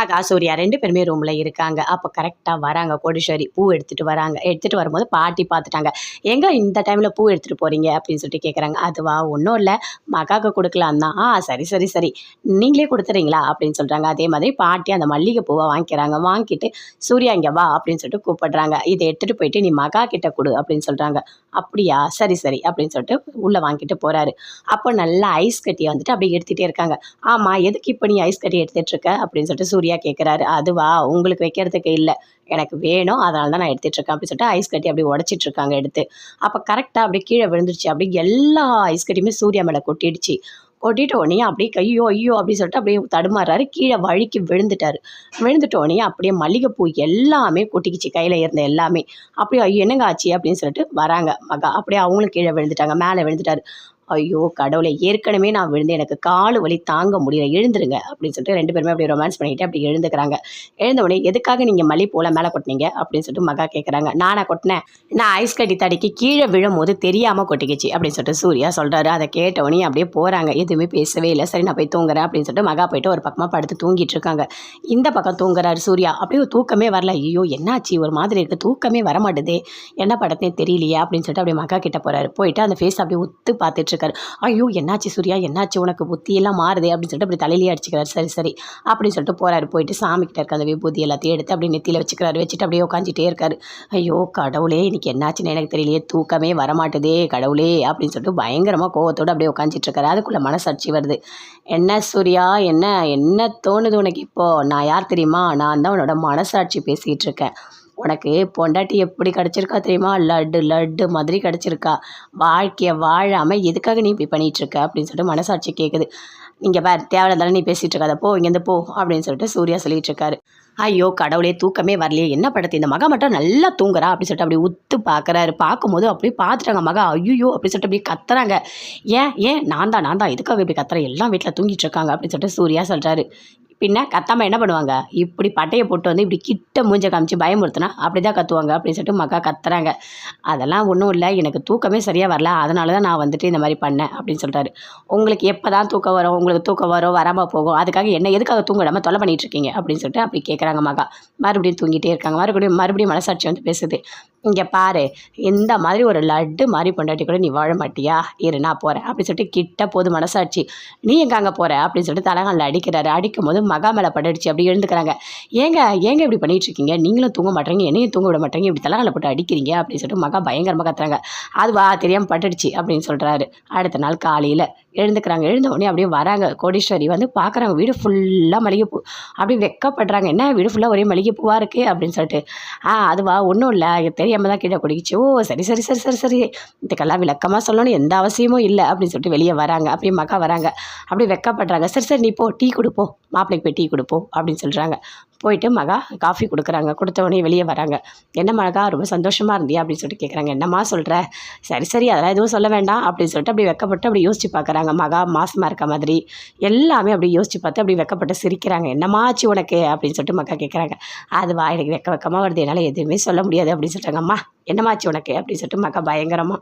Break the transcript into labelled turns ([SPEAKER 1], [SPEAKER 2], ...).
[SPEAKER 1] ஆகா சூர்யா ரெண்டு பேருமே ரூமில் இருக்காங்க. அப்போ கரெக்டாக வராங்க. கோடீஸ்வரி பூ எடுத்துகிட்டு வராங்க. எடுத்துகிட்டு வரும்போது பாட்டி பார்த்துட்டாங்க எங்கே இந்த டைமில் பூ எடுத்துகிட்டு போகிறீங்க அப்படின்னு சொல்லிட்டு கேட்குறாங்க அதுவா? ஒன்றும் இல்லை. மகாக்கு கொடுக்கலாம் தான். ஆ சரி சரி சரி. நீங்களே கொடுத்துறீங்களா? அப்படின்னு சொல்கிறாங்க அதே மாதிரி பாட்டி அந்த மல்லிகை பூவை வாங்கிக்கிறாங்க. வாங்கிட்டு சூர்யா இங்கே வா. அப்படின்னு சொல்லிட்டு கூப்பிடுறாங்க. இதை எடுத்துகிட்டு போயிட்டு நீ மகா கிட்ட கொடு. அப்படின்னு சொல்கிறாங்க அப்படியா? சரி சரி. அப்படின்னு சொல்லிட்டு உள்ளே வாங்கிட்டு போகிறாரு அப்போ நல்லா ஐஸ் கட்டியை வந்துட்டு அப்படியே எடுத்துகிட்டே இருக்காங்க. ஆமாம் எதுக்கு இப்போ நீ ஐஸ் கட்டி எடுத்துகிட்டு இருக்க? அப்படின்னு சொல்லிட்டு சூர்யா கேட்குறாரு அதுவா? உங்களுக்கு வைக்கிறதுக்கு இல்லை. எனக்கு வேணும். அதனால தான் நான் எடுத்துகிட்ருக்கேன் அப்படின்னு சொல்லிட்டு ஐஸ் கட்டி அப்படி உடச்சிட்டு இருக்காங்க எடுத்து. அப்போ கரெக்டாக அப்படியே கீழே விழுந்துருச்சு. அப்படி எல்லா ஐஸ் கட்டியுமே சூர்யா மேலே கொட்டிடுச்சு. கொட்டிட்ட உடனே அப்படியே கையோ ஐயோ அப்படின்னு சொல்லிட்டு அப்படியே தடுமாறுறாரு கீழே வழுக்கி விழுந்துட்டாரு. விழுந்துட்ட உடனே அப்படியே மல்லிகைப்பூ எல்லாமே கொட்டிக்கிச்சு. கையில் இருந்த எல்லாமே. அப்படியே ஐயோ என்னங்க ஆச்சு? அப்படின்னு சொல்லிட்டு வராங்க மகா. அப்படியே அவங்களும் கீழே விழுந்துட்டாங்க. மேலே விழுந்துட்டாரு. ஐயோ கடவுளை ஏற்கனவே நான் விழுந்து எனக்கு கால் வலி தாங்க முடியல எழுந்துருங்க அப்படின்னு சொல்லிட்டு ரெண்டு பேருமே அப்படி ரொமான்ஸ் பண்ணிட்டு அப்படி எழுந்துக்கிறாங்க. எழுந்தவுடனே எதுக்காக நீங்கள் மல்லிப்பூவில் மேலே கொட்டினீங்க? அப்படின்னு சொல்லிட்டு மகா கேட்குறாங்க நானா கொட்டினேன். நான் ஐஸ் கட்டி தடிக்கு கீழே விழும் போது தெரியாமல் கொட்டிக்கிச்சு அப்படின்னு சொல்லிட்டு சூர்யா சொல்கிறாரு அதை கேட்டவனே அப்படியே போகிறாங்க எதுவுமே பேசவே இல்லை. சரி நான் போய் தூங்குறேன் அப்படின்னு சொல்லிட்டு மகா போயிட்டு ஒரு பக்கமாக படுத்து தூங்கிட்டு இருக்காங்க. இந்த பக்கம் தூங்குறாரு சூர்யா. அப்படியே தூக்கமே வரல. ஐயோ என்னாச்சு? ஒரு மாதிரி இருக்குது தூக்கமே வர மாட்டேது என்ன படத்தையும் தெரியலையே அப்படின்னு சொல்லிட்டு அப்படியே மகா கிட்ட போகிறாரு போயிட்டு அந்த ஃபேஸ் அப்படியே உத்து பார்த்துட்டு இருக்காரு ஐயோ என்னாச்சு சூர்யா? என்னாச்சு உனக்கு? புத்தியெல்லாம் மாறுது அப்படின்னு சொல்லிட்டு அப்படி தலையிலேயே அடிச்சுக்கிறாரு. சரி சரி. அப்படின்னு சொல்லிட்டு போகிறாரு போயிட்டு சாமிக்கிட்ட இருக்க அந்த விபூதி எல்லாத்தையும் எடுத்து அப்படியே நெத்தியில் வச்சுக்கிறாரு. வச்சுட்டு அப்படியே உட்காந்துட்டே இருக்காரு. ஐயோ கடவுளே இன்னைக்கு என்னாச்சுன்னு எனக்கு தெரியலையே. தூக்கமே வரமாட்டுதே கடவுளே அப்படின்னு சொல்லிட்டு பயங்கரமாக கோவத்தோடு அப்படியே உட்காந்துட்டு இருக்காரு அதுக்குள்ளே மனசாட்சி வருது. என்ன சூர்யா? என்ன என்ன தோணுது உனக்கு இப்போது நான் யார் தெரியுமா? நான் தான் உன்னோட மனசாட்சி பேசிகிட்டு இருக்கேன் உனக்கு பொண்டாட்டி எப்படி கிடச்சிருக்கா தெரியுமா? லட்டு லட்டு மாதிரி கிடச்சிருக்கா. வாழ்க்கையை வாழாமல் எதுக்காக நீ இப்படி பண்ணிகிட்ருக்க அப்படின்னு சொல்லிட்டு மனசாட்சி கேட்குது இங்கே பார் தேவையில்லாத நீ பேசிகிட்டு இருக்காத. போ இங்கேருந்து போ அப்படின்னு சொல்லிட்டு சூர்யா சொல்லிட்டு இருக்காரு. ஐயோ கடவுளே தூக்கமே வரலையே. என்ன படத்தை? இந்த மகா மட்டும் நல்லா தூங்குறா அப்படின்னு சொல்லிட்டு அப்படி உத்து பார்க்குறாரு பார்க்கும்போது அப்படியே பார்த்துட்டாங்க மகா. ஐயோ அப்படின்னு சொல்லிட்டு அப்படி கத்துறாங்க. ஏன் ஏன்? நான் தான் நான் தான். எதுக்காக இப்படி கத்துறேன்? எல்லாம் வீட்டில் தூங்கிட்டு இருக்காங்க அப்படின்னு சொல்லிட்டு சூர்யா சொல்கிறாரு பின்ன கத்தாமல் என்ன பண்ணுவாங்க? இப்படி பட்டையை போட்டு வந்து இப்படி கிட்ட மூஞ்ச காமிச்சு பயமுறுத்தினா அப்படி தான் கத்துவாங்க அப்படின்னு சொல்லிட்டு மக்கா கத்துறாங்க. அதெல்லாம் ஒன்றும் இல்லை. எனக்கு தூக்கமே சரியாக வரல. அதனால தான் நான் வந்துட்டு இந்த மாதிரி பண்ணேன் அப்படின்னு சொல்கிறாரு உங்களுக்கு எப்போ தான் தூக்கம் வரும்? உங்களுக்கு தூக்கம் வரும்? வராமல் போகும்? அதுக்காக என்ன எதுக்காக தூங்கிடாமல் தொலை பண்ணிட்டு இருக்கீங்க? அப்படின்னு சொல்லிட்டு அப்படி கேட்குறாங்க மகா. மறுபடியும் தூங்கிட்டே இருக்காங்க. மறுபடியும் மறுபடியும் மனசாட்சி வந்து பேசுது. இங்கே பாரு இந்த மாதிரி ஒரு லட்டு மாதிரி பொண்டாட்டி கூட நீ வாழ மாட்டியா? இரு நான் போகிறேன் அப்படின்னு சொல்லிட்டு கிட்ட போது மனசாட்சி. நீ எங்கே அங்கே போகிற அப்படின்னு சொல்லிட்டு தலகாலில் அடிக்கிறாரு. அடிக்கும் போது மகா மேலே படடிச்சு அப்படி எழுந்துக்கிறாங்க. ஏங்க ஏங்க இப்படி பண்ணிகிட்டு இருக்கீங்க நீங்களும் தூங்க மாட்டேங்க என்னையும் தூங்க விட மாட்டேங்க இப்படி தலகாலில் போட்டு அடிக்கிறீங்க அப்படின்னு சொல்லிட்டு மகா பயங்கரமாக கத்துறாங்க. அதுவா தெரியாமல் பட்டுடுச்சு அப்படின்னு சொல்கிறாரு அடுத்த நாள் காலையில் எழுந்துக்கிறாங்க. எழுந்த உடனே அப்படியே வராங்க. கோடீஸ்வரி வந்து பார்க்குறாங்க வீடு ஃபுல்லாக மளிகைப்பூ அப்படியே வெக்கப்படுறாங்க. என்ன? வீடு ஃபுல்லாக ஒரே மளிகைப்பூவாக இருக்குது அப்படின்னு சொல்லிட்டு. ஆ அதுவா? ஒன்றும் இல்லை. தெரியாமல் தான் கீழே குடிக்கிச்சு. ஓ சரி சரி சரி சரி சரி. இதுக்கெல்லாம் விளக்கமாக சொல்லணும். எந்த அவசியமும் இல்லை அப்படின்னு சொல்லிட்டு வெளியே வராங்க. அப்படியே மக்கா வராங்க. அப்படியே வெக்கப்படுறாங்க. சரி சரி நீ போ. டீ கொடுப்போம் மாப்பிள்ளைக்கு போய் டீ கொடுப்போம் அப்படின்னு சொல்கிறாங்க போயிட்டு மகா காஃபி கொடுக்குறாங்க. கொடுத்தவொடனே வெளியே வராங்க. என்ன மகா ரொம்ப சந்தோஷமாக இருந்தியா அப்படின்னு சொல்லிட்டு கேட்குறாங்க என்னம்மா சொல்கிற சரி சரி அதெல்லாம் எதுவும் சொல்ல வேண்டாம் அப்படின்னு சொல்லிட்டு அப்படி வெக்கப்பட்டு அப்படி யோசிச்சு பார்க்குறாங்க மகா மாசமாக இருக்க மாதிரி எல்லாமே அப்படி யோசிச்சு பார்த்து அப்படி வெக்கப்பட்டு சிரிக்கிறாங்க. என்னம்மா ஆச்சு உனக்கு? அப்படின்னு சொல்லிட்டு மக்கா கேட்குறாங்க அது வா எனக்கு வெக்க வெக்கமாக வருது. என்னால் எதுவுமே சொல்ல முடியாது அப்படின்னு சொல்கிறாங்க அம்மா என்னமாச்சு உனக்கு? அப்படின்னு சொல்லிட்டு மக்கா பயங்கரமாக